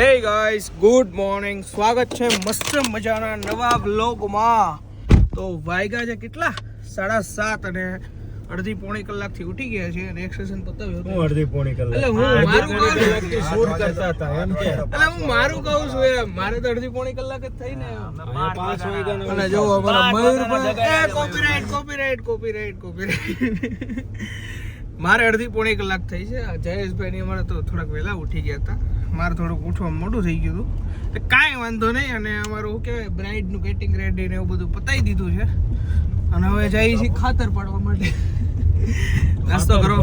હે guys good morning સ્વાગત છે મસ્ત મજાના નવા વ્લોગમાં તો વાયગા છે કેટલા? સાડા સાત અને અડધી પોણી કલાકથી ઉઠી ગયા છે અને એક્સરસાઇઝ પતાવ્યો હું અડધી પોણી કલાક. એટલે હું મારું કહું છું. કલાકથી શૂટ કરતા હતા એમ કે. એટલે હું મારું કહું છું એમ. મારે તો અડધી પોણી કલાક જ થઈ ને પાંચ વાગ્યા અને જો અમારા મયુરભાઈ એ કોપીરાઇટ કોપીરાઇટ કોપીરાઇટ કોપીરાઇટ મારે અડધી પોણી કલાક થઈ છે. જયેશભાઈ ની અમારે તો થોડાક વહેલા ઉઠી ગયા હતા. મારે થોડુંક ઉઠવા મોડું થઈ ગયું હતું. એટલે કાંઈ વાંધો નહીં અને અમારું શું કહેવાય બ્રાઇડનું કેટિંગ રેડી ને એવું બધું પતાવી દીધું છે. અને હવે જઈએ છીએ ખાતર પાડવા માટે. નાસ્તો કરો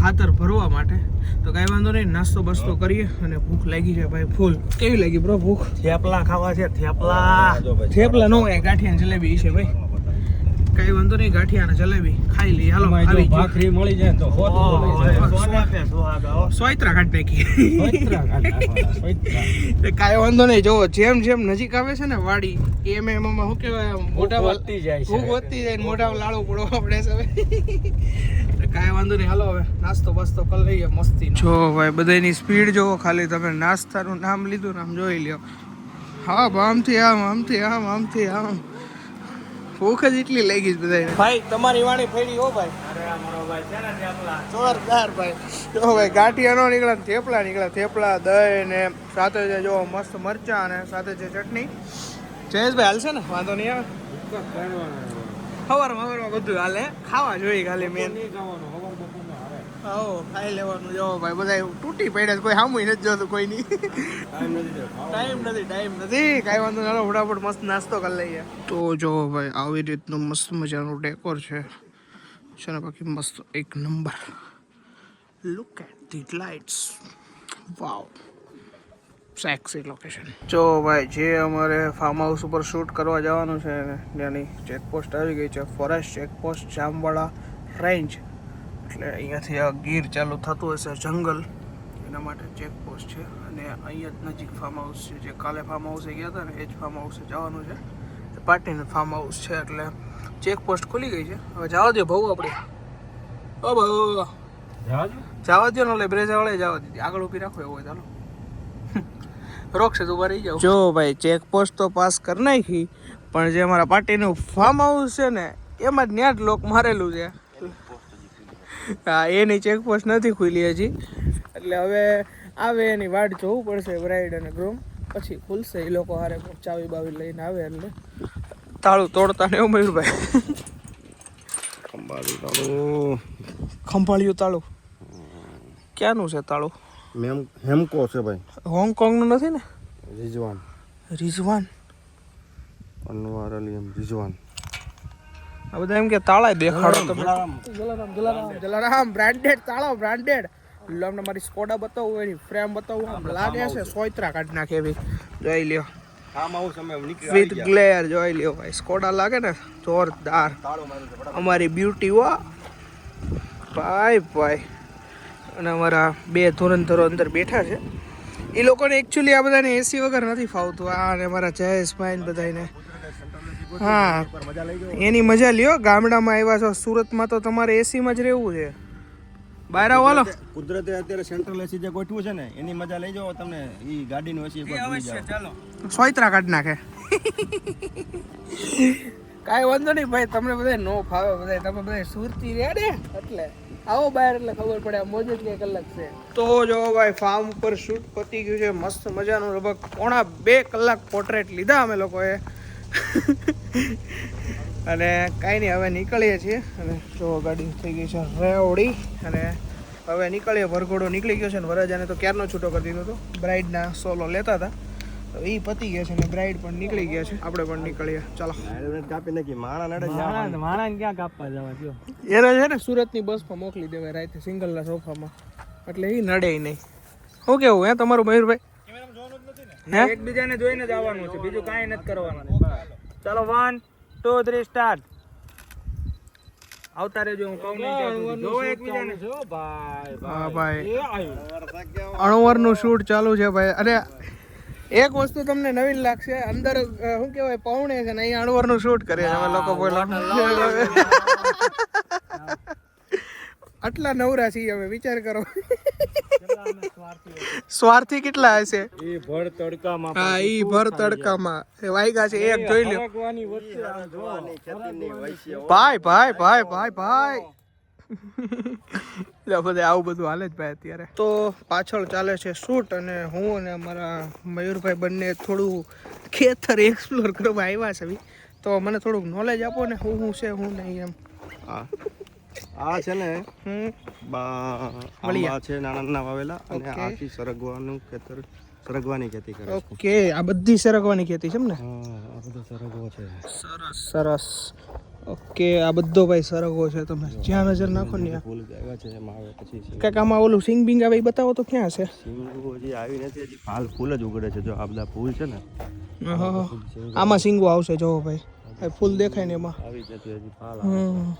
ખાતર ભરવા માટે. તો કાંઈ વાંધો નહીં નાસ્તો બસ્તો કરીએ અને ભૂખ લાગી છે ભાઈ ફૂલ. કેવી લાગી બ્રો ભૂખ? થેપલા ખાવા છે થેપલા. થેપલા નો ગાંઠિયા જલેબી છે ભાઈ. કઈ વાંધો નહીં ગાંઠિયા ને જલેબી ખાઈ લઈ હાલો આવી ભાખરી મળી જાય તો હોત સોયત્રા કાઢી નાખી. કાંઈ વાંધો નહીં જોવો જેમ જેમ નજીક આવે છે ને વાડી એમ એમ એમાં શું કહેવાય મોટા વધતી જાય છે. ભૂખ વધતી જાય ને મોટા લાડો પડવા પડે છે હવે. કાંઈ વાંધો નહીં હાલો હવે નાસ્તો બાસ્તો કરી લઈએ મસ્તી જો ભાઈ બધાની સ્પીડ જોવો ખાલી તમે નાસ્તાનું નામ લીધું ને આમ જોઈ લ્યો. હા આમથી આમ આમથી આમ આમથી આમ. ભૂખ જ એટલી લાગી છે બધાને ભાઈ તમારી વાણી ફેરી હો ભાઈ. અરે આ મારો ભાઈ છે ને થેપલા. જોરદાર ભાઈ. જો ભાઈ ગાંઠિયા નો નીકળે ને થેપલા નીકળે. થેપલા દહીં ને સાથે છે જો મસ્ત મરચા અને સાથે છે ચટણી. જયેશભાઈ હાલશે ને? વાંધો નહીં આવે? સવારમાં સવારમાં બધું હાલે. ખાવા જોઈએ ખાલી મેન ખાવાનું. આવો ખાઈ લેવાનું. જો ભાઈ બધા તૂટી પડ્યા કોઈ સામું નથી જોતું કોઈ નહીં ટાઈમ નથી. ટાઈમ નથી ટાઈમ નથી. કાંઈ વાંધો ચાલો ફટાફટ મસ્ત નાસ્તો કરી લઈએ. તો જો ભાઈ આવી રીતનું મસ્ત મજાનું ડેકોર છે. છે ને બાકી મસ્ત એક number look at the lights wow sexy location જો ભાઈ જે અમારે ફાર્મ હાઉસ ઉપર શૂટ કરવા જવાનું છે ત્યાંની ચેકપોસ્ટ આવી ગઈ છે. ફોરેસ્ટ ચેકપોસ્ટ જામવાળા રેન્જ એટલે અહીંયાથી આ ગીર ચાલુ થતું હશે જંગલ. એના માટે ચેકપોસ્ટ છે. અને અહીંયા જ નજીક ફાર્મ હાઉસ છે જે કાલે ફાર્મ હાઉસે ગયા હતા ને એ જ ફાર્મ હાઉસે જવાનું છે. એ પાર્ટીનું ફાર્મ હાઉસ છે એટલે ચેકપોસ્ટ ખુલી ગઈ છે. હવે જવા દો ભાઉ આપણે ઓ બહુ જવા દો ને એટલે બ્રેઝા વાળે જવા દીધી. આગળ ઊભી રાખો એવું હોય ચાલો રોકશે તો રહી જાવ જો ભાઈ ચેકપોસ્ટ તો પાસ કરી નાખી પણ જે અમારા પાર્ટીનું ફાર્મ હાઉસ છે ને એમાં જ ત્યાં જ લોક મારેલું છે. હા એની ચેકપોસ્ટ નથી ખુલી હજી. એટલે હવે આવે એની વાટ જોવું પડશે બ્રાઇડ અને ગ્રૂમ પછી ખુલશે એ લોકો હારે ચાવી બાવી લઈને આવે એટલે. તાળું તોડતા ને એવું મયુરભાઈ ખંભાળિયું તાળું. ક્યાંનું છે તાળું? મેમ હેમકો છે ભાઈ. હોંગકોંગનું નથી ને? રિઝવાન. રિઝવાન. અનવાર અલી એમ રિઝવાન. આ બધા એમ કે તાળા દેખાડો તમે જલારામ. જલારામ જલારામ બ્રાન્ડેડ તાળા બ્રાન્ડેડ લો અમને મારી સ્કોડા બતાવું એની ફ્રેમ બતાવું. આમ લાગે છે સોયત્રા કાઢી નાખે એવી. જોઈ લ્યો. આમ આવું સમય નીકળી વિથ ગ્લેર જોઈ લ્યો ભાઈ. સ્કોડા લાગે ને જોરદાર. અમારી બ્યુટી વા ભાઈ ભાઈ. અને અમારા બે ધોરણધરો અંદર બેઠા છે. એ લોકોને એકચ્યુઅલી આ બધાને એસી વગર નથી ફાવતું. આ અને અમારા જયેશભાઈ બધાને હા. એની મજા લ્યો ગામડામાં આવ્યા છો સુરતમાં તો તમારે એસીમાં જ રહેવું છે. બહાર આવો હાલો. કુદરતે અત્યારે સેન્ટ્રલ એસી જે ગોઠવું છે ને એની મજા લઈ જાઓ તમને ઈ ગાડીનું એસી પર ભૂલી જાઓ. સોયત્રા કાઢ નાખે. કાંઈ વાંધો નહીં ભાઈ તમને બધા નો ફાવે બધા તમે બધા સુરતી રહ્યા ને એટલે આવો બહાર એટલે ખબર પડે આ મોજ જ કંઈક અલગ છે. તો જો ભાઈ ફાર્મ ઉપર શૂટ પતી ગયું છે મસ્ત મજાનું લગભગ પોણા બે કલાક પોર્ટ્રેટ લીધા અમે લોકોએ. અને કાંઈ નહીં હવે નીકળીએ છીએ. અને જો ગાડી થઈ ગઈ છે રેવડી. અને હવે નીકળીએ વરઘોડો નીકળી ગયો છે ને વરરાજાને તો ક્યારનો છૂટો કરી દીધો હતો? બ્રાઇડના સોલો લેતા હતા. તો એ પતી ગયા છે ને બ્રાઇડ પણ નીકળી ગયા છે. આપણે પણ નીકળીએ. ચાલો. કાપી નાખી માણા નડે માણા ક્યાં કાપવા જવા દ્યો? એને છે ને સુરતની બસમાં મોકલી દેવાય રાતે સિંગલના સોફામાં. એટલે એ નડે નહીં. શું કેવું હે તમારું મયુરભાઈ? એકબીજાને જોઈને જ આવવાનું છે. બીજું કાંઈ નથી કરવાનું. ચાલો વન ટુ થ્રી સ્ટાર્ટ આવતા રહેજો હું કહું નહીં જો એકબીજાને. હા ભાઈ. એ અણવરનું શૂટ ચાલુ છે ભાઈ. અરે એક વસ્તુ તમને નવીન લાગશે. અંદર શું કહેવાય પૌણે છે ને અહીંયા અણવરનું શૂટ કરે છે. અમે લોકો બોલો આટલા નવરા છીએ અમે વિચાર કરો. સ્વાર્થી કેટલા હશે? એ ભર તડકામાં હા ઈ ભર તડકામાં. એ વાયગા છે એક જોઈ લ્યો. ભાઈ ભાઈ ભાઈ ભાઈ ભાઈ. એટલે બધે આવું બધું હાલે જ ભાઈ અત્યારે. તો પાછળ ચાલે છે શૂટ અને હું અને અમારા મયુરભાઈ બંને થોડું ખેતર એક્સપ્લોર કરવા આવ્યા છે. તો મને થોડુંક નોલેજ આપો ને હું શું છે હું નહીં એમ. હા. આ છે ને આંબા છે નાના નાના વાવેલા અને. આખી સરગવાનું ખેતર સરગવાની ખેતી કરે ઓકે આ બધી સરગવાની ખેતી છે એમ ને? આ બધો સરગવો છે. સરસ સરસ. ઓકે આ બધો ભાઈ સરગવો છે તમે જ્યાં નજર નાખો ને ત્યાં. ફૂલ આવ્યા છે એમાં આવે પછી કાંઈક આમાં ઓલું સિંગ બિંગ આવે એ બતાવો તો ક્યાં છે? સિંગો હજી આવી નથી હજી હાલ ફૂલ જ ઉગડે છે. જો આ બધા ફૂલ છે ને આમાં સિંગો આવશે જો ભાઈ. ફૂલ દેખાય ને એમાં. આવી જતી હજી ફાલ હમ.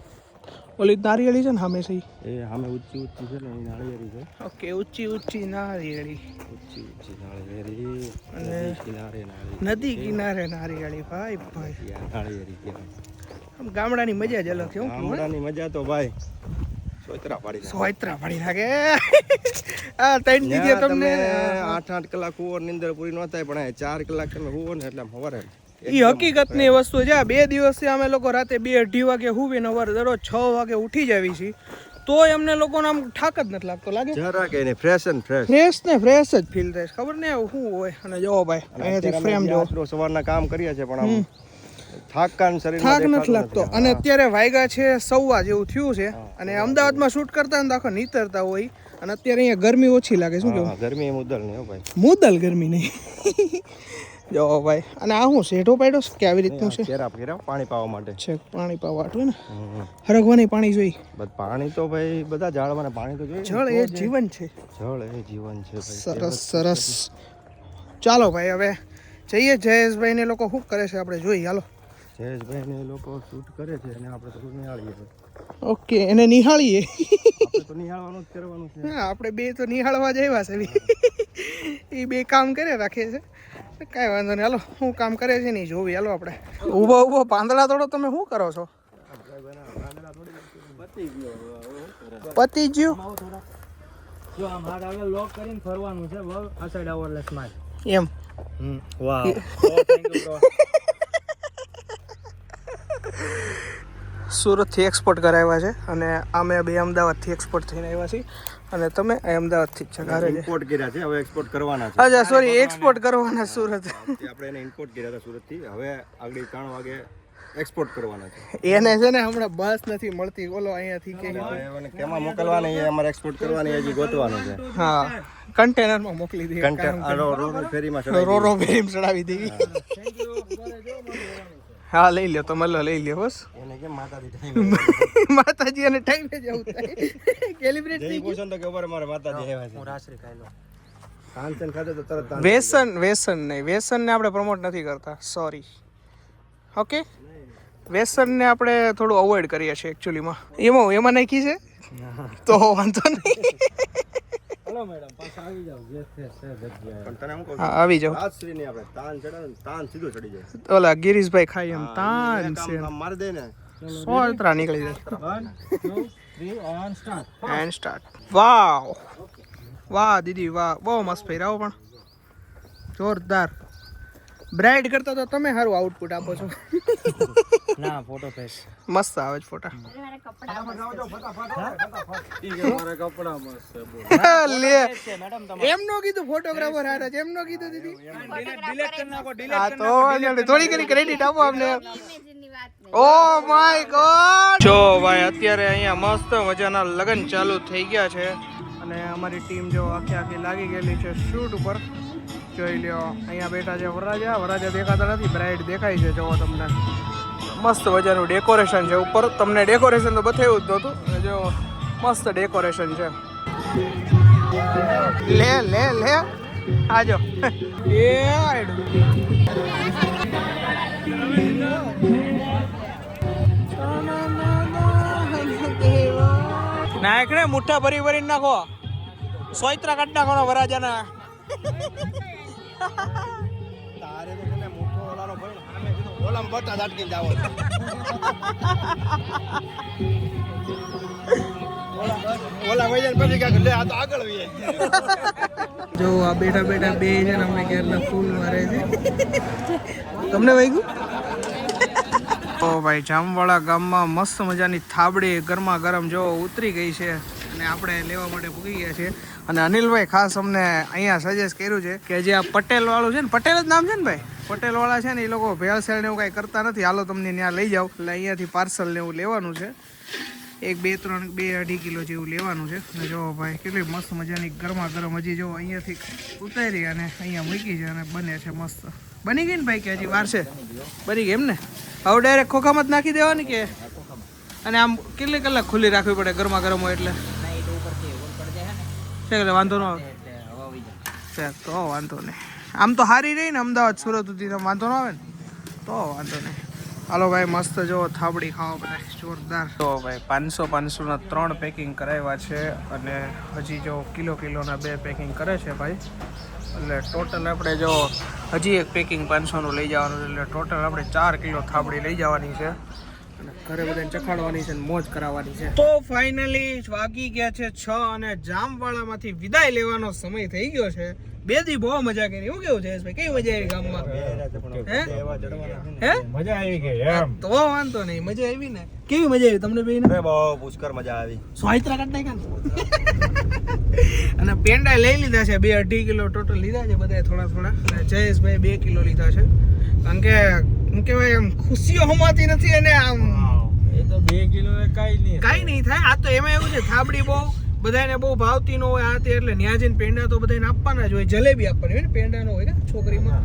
ઓલી નારિયેળી છે ને છે એ સામે ઊંચી ઊંચી છે ને નાળિયેરી છે. ઓકે ઊંચી ઊંચી નારિયેળી. ઊંચી ઊંચી નાળિયેરી અને કિનારે નાળિયેરી નદી કિનારે નારિયેળી ભાઈ ભાઈ. નાળિયેરી ત્યાં ગામડાની મજા જ અલગ છે હું ગામડાની મજા તો ભાઈ સોયત્રા પાડી નાખે. સોયત્રા પડી લાગે આ ત્રણ દીધી તમને તમે આઠ આઠ કલાક હુવો નિંદર પૂરી ન થાય પણ ચાર કલાક તમે હુવો ને એટલે સવારે ઈ હકીકતની વસ્તુ છે. આ બે દિવસથી અમે લોકો રાતે બે અઢી વાગે હુવી નવર દરરોજ છ વાગે ઉઠી જાવી છીએ. તોય અમને લોકોને આમ થાક જ નથી લાગતો. લાગે? જરા કે નહીં ફ્રેશ એન્ડ ફ્રેશ ફ્રેશ ને ફ્રેશ જ ફીલ થાય ખબર ને શું હોય? અને જો ભાઈ અહીંયાથી ફ્રેમ જો સવારના કામ કરીએ છીએ પણ આમ થાકાન શરીર થાક નથી લાગતો. અને અત્યારે વાયગા છે સવા જેવું થયું છે. અને અમદાવાદમાં શૂટ કરતા ને આખો નીતરતા હોય. અને અત્યારે અહીંયા ગરમી ઓછી લાગે શું કેવું? ગરમી મુદલ નહીં ભાઈ. મુદલ ગરમી નહીં. જો ભાઈ. અને આ હું શેઠો પાડ્યો છે કે આવી રીતનું છે? કેરા ફેરા પાણી પાવા માટે. છે પાણી પાવા આટલું ને. હરગવાની પાણી જોઈ. બસ પાણી તો ભાઈ બધા ઝાડમાં પાણી તો જોઈએ. જળ એ જીવન છે. જળ એ જીવન છે ભાઈ. સરસ સરસ. ચાલો ભાઈ હવે જઈએ. જયેશભાઈ ને લોકો શું કરે છે આપણે જોઈએ. હાલો. જયેશભાઈ ને લોકો શૂટ કરે છે અને આપણે તો નિહાળીએ ઓકે એને નિહાળીએ. તો નિહાળવાનું જ કરવાનું છે. આપણે બે તો નિહાળવા જ આવ્યા છે. એ બે કામ કરે રાખે છે. કાંઈ વાંધો નહીં. હાલો હું કામ કરે છે નહીં જોવી. હાલો આપણે. ઊભો ઊભો પાંદડા તોડો તમે શું કરો છો? પતી ગયો. જો આમ હાથ આગળ લોક કરીને ફરવાનું છે. બહુ અસાઇડ એટલે સ્માઈલ એમ. વાહ સુરતથી એક્સપોર્ટ કરાવ્યા છે અને અમે બે અમદાવાદથી એક્સપોર્ટ થઈને આવ્યા છીએ. અને તમે અમદાવાદથી જ છે ઇમ્પોર્ટ કર્યા છે હવે એક્સપોર્ટ કરવાના છે. અચ્છા સોરી એક્સપોર્ટ કરવાના સુરત. આપણે એને ઇમ્પોર્ટ કર્યા હતા સુરતથી. હવે આગળ ત્રણ વાગે એક્સપોર્ટ કરવાના છે. એને છે ને હમણાં બસ નથી મળતી. બોલો અહીંયાથી કે કેમાં મોકલવાની એ અમારે એક્સપોર્ટ કરવાની હજી ગોતવાનું છે. હા કન્ટેનરમાં મોકલી દીધી કન્ટેનર આ રો રો રો ફેરીમાં ચડાવી રો રો ભેરીમ ચડાવી દેવી હા લઈ લ્યો તમે લો લઈ લ્યો બસ. એને કે માતાજી ટાઈમ માતાજી અને ટાઈમે જવું થાય. કેલિબ્રેટ થઈ ગયું. ને તો કે ઉપર મારે માતાજી આવ્યા છે. રાશ્રી ખાઈ લો તાનસેન ખાતે તો તરત વેસન વ્યસન નહીં. નહીં ને આપણે પ્રમોટ નથી કરતા. સોરી ઓકે વ્યસનને આપણે થોડું અવોઇડ કરીએ છીએ એકચ્યુઅલીમાં એમાં એમાં નાખી છે? તો વાંધો નહીં. હલો મેડમ પાછા આવી જાવ જે છે છે જગ્યાએ પણ તને હું કહું આવી આજ શ્રી ને આપણે તાન ચડે ને તાન સીધું ચડી જાય. ઓલા ગિરીશભાઈ ખાઈ એમ તાન છે આમ- આમ દે ને. સો ત્રા નીકળી જાય. One two three on start and start wow. વાહ દીદી વાહ. બહુ મસ્ત ફેરાવો પણ. જોરદાર. બ્રાઇડ કરતા તો તમે સારું આઉટપુટ આપો છો. ના ફોટો ફેસ મસ્ત આવે છે ફોટા મારા કપડા મસ્ત છે બોલ લે. મેડમ એમનો કીધું ફોટોગ્રાફર હારે છે એમનો કીધું દીદી. હા તો થોડી ઘણી ક્રેડિટ આપો અમને. ઓ માય ગોડ જો ભાઈ અત્યારે અહીંયા મસ્ત મજાના લગ્ન ચાલુ થઈ ગયા છે. અને અમારી ટીમ જો આખી આખી લાગી ગયેલી છે શૂટ ઉપર. જોઈ લ્યો. અહીંયા બેઠા છે વરાજા વરાજા દેખાતા નથી. બ્રાઇડ દેખાય છે. જોવો તમને. મસ્ત મજાનું ડેકોરેશન છે. ઉપર તમને ડેકોરેશન તો બતાવ્યું જ નહોતું. જો મસ્ત ડેકોરેશન છે. લે લે લે. આજો એ નાયક નાયકને મુઠ્ઠા ભરી ભરી નાખો. સોયત્રા કાઢ નાખો વરાજાના તારે તો છે મોટો ઓલાનો ભય ને કીધું, ઓલામ બટા ઝાટકીને જાવો. ઓલા જો આ બેઠા બેઠા બે છે ને ક્યારના ફૂલ મારે છે. તમને વાગ્યું ઓ ભાઈ જામવાળા ગામમાં મસ્ત મજાની થાબડી ગરમા ગરમ જો ઉતરી ગઈ છે. અને આપણે લેવા માટે પૂગી ગયા છીએ. અને અનિલભાઈ ખાસ અમને અહીંયા સજેસ્ટ કર્યું છે કે જે આ પટેલ વાળું છે ને, પટેલ જ નામ છે ને ભાઈ? પટેલ વાળા છે ને, એ લોકો ભેળસેળ ને એવું કાંઈ કરતા નથી. હાલો તમને ત્યાં લઈ જાઓ. એટલે અહીંયાથી પાર્સલ ને એવું લેવાનું છે. એક, બે, ત્રણ, બે, અઢી કિલો જેવું લેવાનું છે. અને જો ભાઈ, કેટલી મસ્ત મજાની ગરમા ગરમ હજી જો અહીંયાથી ઉતારી અને અહીંયા મૂકી છે અને બને છે મસ્ત. બની ગઈ ને ભાઈ કે હજી વાર છે? બની ગઈ એમ ને? હવે ડાયરેક્ટ ખોખામાં જ નાખી દેવાની કે? અને આમ કેટલી કલાક ખુલ્લી રાખવી પડે ગરમા ગરમ હોય એટલે? એટલે વાંધો ન આવે? છે, તો વાંધો નહીં. આમ તો સારી રહી ને અમદાવાદ સુરત સુધી તો વાંધો ન આવે ને? તો વાંધો નહીં. હાલો ભાઈ મસ્ત જો થાબડી ખાવા બધા જોરદાર. તો ભાઈ પાંચસો પાંચસોના ત્રણ પેકિંગ કરાવ્યા છે અને હજી જો કિલો કિલોના બે પેકિંગ કરે છે ભાઈ. એટલે ટોટલ આપણે જો હજી એક પેકિંગ પાંચસોનું લઈ જવાનું છે એટલે ટોટલ આપણે ચાર કિલો થાબડી લઈ જવાની છે. અને ઘરે બધાને ચખાડવાની છે અને મોજ કરાવવાની છે. તો ફાઇનલી વાગી ગયા છે છ અને જામવાળામાંથી વિદાય લેવાનો સમય થઈ ગયો છે. બે દી બહુ મજા કરી. એવું કેવું છે ભાઈ મજા આવી ગામમાં? હે? હે? મજા આવી ગઈ એમ. તો વાંધો નહીં મજા આવી ને. કેવી મજા આવી તમને બેને? અરે બહુ પુષ્કર મજા આવી. સોયત્રા કાઢ નાખ્યા અને પેંડા લઈ લીધા છે બે અઢી કિલો ટોટલ લીધા છે બધા થોડા થોડા. અને જયેશભાઈ બે કિલો લીધા છે. કારણ કે શું કહેવાય એમ ખુશીઓ હમાતી નથી અને આમ એ તો બે કિલો કઈ નહીં કાંઈ નહીં થાય. આ તો એમાં એવું છે થાબડી બહુ બધાને બહુ ભાવતી ન હોય આ તે એટલે ન્યાજીન પેંડા તો બધાને આપવાના જ હોય જલેબી આપવાની હોય ને પેંડા નો હોય ને છોકરીમાં.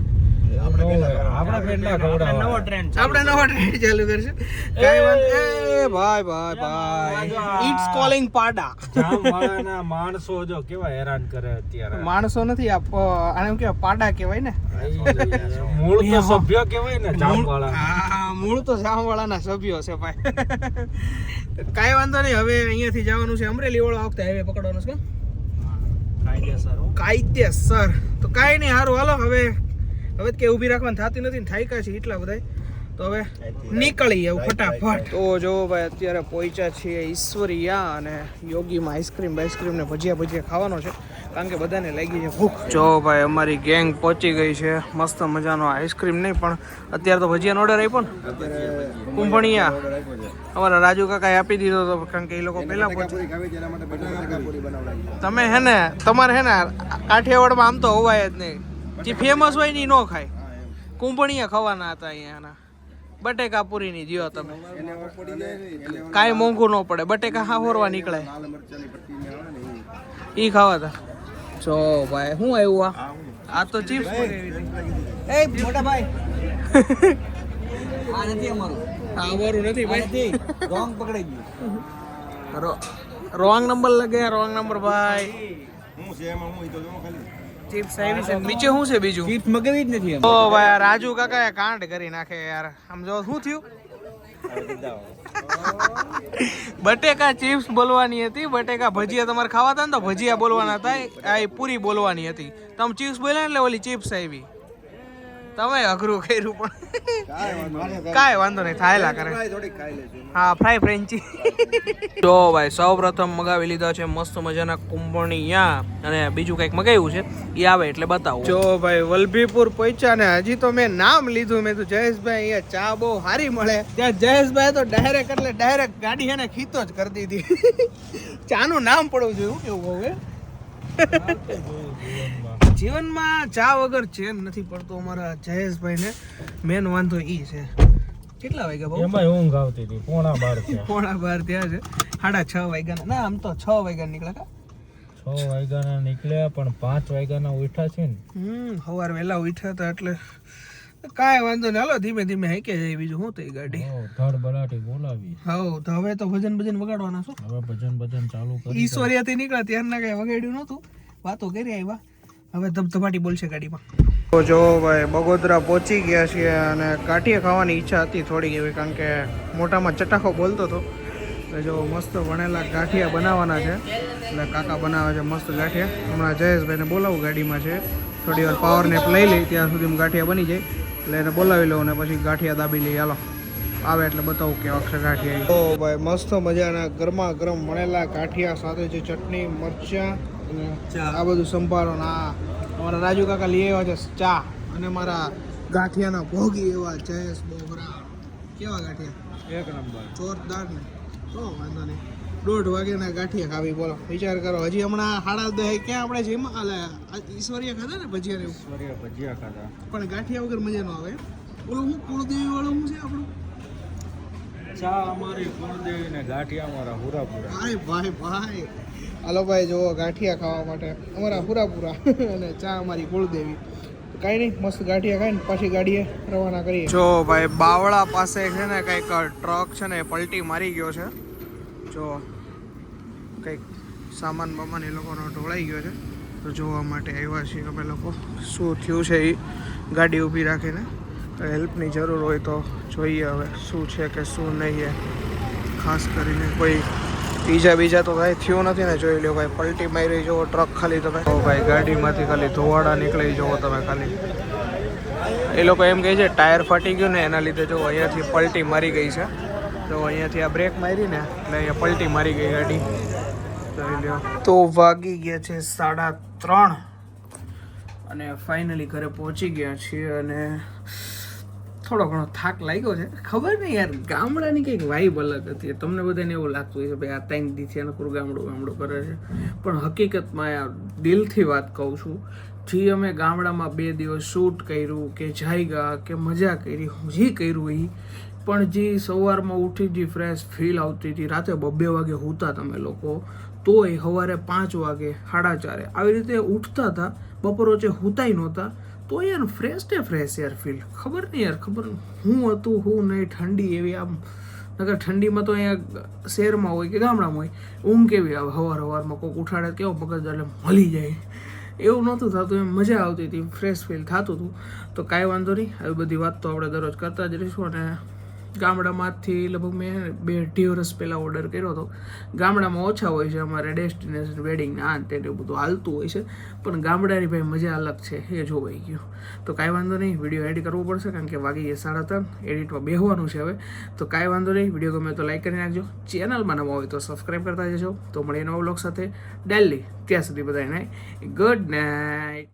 આપણા નવો ટ્રેન્ડ આપણે નવા ટ્રેન્ડ ચાલુ કરશું કાંઈ વાંધો એ ભાઈ ભાઈ ભાઈ. ઇટ્સ કોલિંગ પાડા. જામવાળાના માણસો જો કેવા હેરાન કરે અત્યારે. માણસો નથી આ આને એમ કહેવાય પાડા કહેવાય ને? મૂળ તો સભ્ય કહેવાય ને જામવાળા હા મૂળ તો જામવાળાના સભ્યો છે ભાઈ. કાંઈ વાંધો નહીં હવે અહીંયાથી જવાનું છે અમરેલી વાળો વખતે હાઈવે પકડવાનું છે કાયદેસર. કાયદેસર તો કાંઈ નહીં સારું હાલો હવે હવે તો કે ઊભી રાખવાની થતી નથી ને થાયકા છે એટલા બધા તો હવે નીકળી એવું ફટાફટ. તો જો ભાઈ અત્યારે પહોંચ્યા છીએ ઈશ્વરિયા અને યોગીમાં આઈસ્ક્રીમ આઈસ્ક્રીમ ને ભજીયા ભજીયા ખાવાનો છે. કારણ કે બધાને લાગી છે ભૂખ. જો ભાઈ અમારી ગેંગ પહોંચી ગઈ છે. મસ્ત મજાનો આઈસ્ક્રીમ નહીં પણ અત્યારે તો ભજીયાનો ઓર્ડર આપ્યો ને? કુંભણિયા. અમારા રાજુ કાકાએ આપી દીધો હતો કારણ કે એ લોકો પહેલા તમે હે ને તમારે હે ને કાઠિયાવાડમાં આમ તો હોવાય જ નહીં. જે ફેમસ હોય ને ન ખાય. કુંભણીયા ખાવાના હતા અહીંયાના. બટેકા પૂરી ની જીઓ તમે કાંઈ મોંઘું ન પડે. બટેકા હા હોરવા નીકળે. ઈ. ખાવા હતા. જો ભાઈ શું આવ્યું આ? આ તો ચિપ્સ એ મોટા ભાઈ. આ નથી અમારું. આ અમારું નથી ભાઈ. રોંગ પકડાઈ ગયું. રોંગ નંબર લગે રોંગ નંબર ભાઈ. હું છે એમાં હું તો જો ખાલી. ચિપ્સ આવી છે. નીચે શું છે બીજું? ચીપ્સ મગાવી જ નથી ઓ ભાઈ રાજુ કાકા એ કાંડ કરી નાખે યાર. આમ જો શું થયું? બટેકા ચિપ્સ બોલવાની હતી. બટેકા ભજીયા તમારે ખાવા હતા ને તો ભજીયા બોલવાના હતા. આ પૂરી બોલવાની હતી. તમે ચિપ્સ બોલ્યા ને એટલે ઓલી ચિપ્સ આવી. તમે અઘરું કર્યું પણ. કાંઈ વાંધો નહીં. થાયલા કરે. હા ફ્રાય ફ્રેન્ચી. જો ભાઈ સૌ પ્રથમ મગાવી લીધા છે મસ્ત મજાના કુંભણિયા અને બીજું કંઈક મગાવ્યું છે એ આવે એટલે બતાવું. જો ભાઈ વલભીપુર પહોંચ્યા ને હજી તો મેં નામ લીધું. મેં તો જયેશભાઈ અહીંયા ચા બહુ સારી મળે. ત્યાં જયેશભાઈ તો ડાયરેક્ટ એટલે ડાયરેક્ટ ગાડી એને ખીતો જ કરી દીધી. ચાનું નામ પડવું જોઈએ હું કેવું કહું હે જીવનમાં ચા વગર ચેન નથી પડતો અમારા જયેશભાઈને. મેન વાંધો ઈ છે. કેટલા વાગ્યા બહુ એમાં ઊંઘ આવતી હતી પોણા બાર પોણા બાર ત્યાં છે. સાડા છ વાગ્યાના. ના આમ તો છ વાગ્યા નીકળ્યા છ વાગ્યાના નીકળ્યા પણ પાંચ વાગ્યાના ઉઠ્યા છે ને. હમ સવાર વહેલા ઉઠ્યા હતા એટલે કાંઈ વાંધો નહીં. હાલો ધીમે ધીમે હેકે જાય બીજું. શું થઈ ગાડી? ધડ બરાટી બોલાવી. હવ તો હવે તો ભજન ભજન વગાડવાના છો? હવે ભજન ભજન ચાલુ કરી ઈશ્વરિયાથી નીકળ્યા ત્યારના કઈ વગાડ્યું નહોતું. વાતો કરી આવ્યા. હવે ધબધબાટી બોલશે ગાડીમાં. તો જો ભાઈ બગોદરા પહોંચી ગયા છીએ અને કાઠીએ ખાવાની ઈચ્છા હતી થોડી એવી, કારણ કે મોટામાં ચટાકો બોલતો હતો. જો મસ્ત વણેલા ગાંઠિયા બનાવવાના છે. એટલે કાકા બનાવે છે મસ્ત ગાંઠિયા. હમણાં જયેશભાઈને બોલાવું ગાડીમાં છે. થોડી વાર પાવર નેપ લઈ લઈ, ત્યાં સુધી ગાંઠિયા બની જાય. એટલે એને બોલાવી લઉં અને પછી ગાંઠિયા દાબી લઈ. હાલો. આવે એટલે બતાવું કે અક્ષર ગાંઠિયા તો ભાઈ મસ્ત મજાના ગરમા ગરમ વણેલા ગાંઠિયા, સાથે જે ચટણી, મરચાં અને આ બધું સંભાળો ના આ. અમારા રાજુ કાકા લઈ આવ્યા છે ચા. અને મારા ગાંઠિયાના ભોગી એવા જયેશ બોગરા. કેવા ગાંઠિયા? એક નંબર. જોરદાર ને. તો વાંધો નહીં. દોઢ વાગ્યાના ગાંઠિયા ખાવી બોલો. વિચાર કરો હજી હમણાં હાડા દસ ક્યાં આપણે જેમ ઈશ્વરીય ખાધા ને ભજીયા ને એવું? ભજીયા ખાધા. પણ ગાંઠિયા વગર મજા ન આવે ઓલું હું કુળદેવી વાળું હું છે આપણું? ચા અમારી કુળદેવી ને ગાંઠિયા અમારા હુરાપુરા. ભાઈ ભાઈ ભાઈ. હાલો ભાઈ જુઓ, ગાંઠિયા ખાવા માટે. અમારા પૂરાપૂરા. અને ચા અમારી કુળદેવી. કાંઈ નહીં, મસ્ત ગાંઠિયા ખાઈને પાછી ગાડીએ રવાના કરીએ. જો ભાઈ, બાવળા પાસે છે ને કંઈક ટ્રક છે ને પલટી મારી ગયો છે. જો કંઈક સામાન બામાન એ લોકોનો ઢોળાઈ ગયો છે. તો જોવા માટે આવ્યા છીએ અમે લોકો. શું થયું છે એ ગાડી ઊભી રાખીને. હેલ્પની જરૂર હોય તો જોઈએ હવે શું છે કે શું નહીં ખાસ કરીને કોઈ બીજા બીજા તો કાંઈ થયું નથી ને, જોઈ લો ભાઈ, પલટી મારી જુઓ ટ્રક ખાલી તમે. ભાઈ, ગાડીમાંથી ખાલી ધોવાડા નીકળી જુઓ તમે ખાલી. એ લોકો એમ કહે છે, ટાયર ફાટી ગયું ને, એના લીધે જો અહીંયાથી પલટી મારી ગઈ છે. તો અહીંયાથી આ બ્રેક મારી ને, એટલે અહીંયા પલટી મારી ગઈ ગાડી. જોઈ લ્યો. તો વાગી ગયા છે સાડા ત્રણ. અને ફાઇનલી ઘરે પહોંચી ગયા છીએ અને થોડો ઘણો થાક લાગ્યો છે. ખબર નહીં યાર, ગામડાની કંઈક વાઈબ અલગ હતી. તમને બધાને એવું લાગતું હોય છે ભાઈ, આ ત્રણ દીથી અનુકૂળ ગામડું ગામડું કરે છે. પણ હકીકતમાં યાર, દિલથી વાત કહું છું, જે અમે ગામડામાં બે દિવસ શૂટ કર્યું, કે જાયગા, કે મજા કરી જે કર્યું એ પણ જે સવારમાં ઉઠી જે ફ્રેશ ફીલ આવતી હતી, રાતે બબ્બે વાગે હોતા તમે લોકો, તોય સવારે પાંચ વાગે, સાડા ચારે, આવી રીતે ઉઠતા હતા, બપોર વચ્ચે હુતાય નહોતા તો યાર ફ્રેશ ને ફ્રેશ યાર ફીલ ખબર નહીં યાર, ખબર હું હતું, હું નહીં, ઠંડી એવી આમ. નગર ઠંડીમાં તો અહીંયા શહેરમાં હોય કે ગામડામાં હોય, ઊંઘ કેવી આવે? હવાર હવારમાં કોઈક ઉઠાડે કેવો મગજ એટલે મળી જાય. એવું નહોતું થતું, એમ મજા આવતી હતી ફ્રેશ ફીલ થતું હતું. તો કાંઈ વાંધો નહીં, આવી બધી વાત તો આપણે દરરોજ કરતા જ રહીશું અને ગામડામાંથી લગભગ મેં બે અઢી વર્ષ પહેલાં ઓર્ડર કર્યો હતો. ગામડામાં ઓછા હોય છે અમારે ડેસ્ટિનેશન વેડિંગ આ તે બધું હાલતું હોય છે. પણ ગામડાની ભાઈ મજા અલગ છે, એ જોવાઈ ગયું. તો કાંઈ વાંધો નહીં વીડિયો એડિટ કરવો પડશે કારણ કે વાગી ગયા સાડા ત્રણ એડિટમાં બેહવાનું છે હવે. તો કાંઈ વાંધો નહીં વીડિયો ગમે તો લાઈક કરી નાખજો. ચેનલમાં નવા હોય તો સબસ્ક્રાઈબ કરતા જજો. તો મળીએ નવા બ્લોગ સાથે. ડેલી ત્યાં સુધી બધાને ગુડ નાઇટ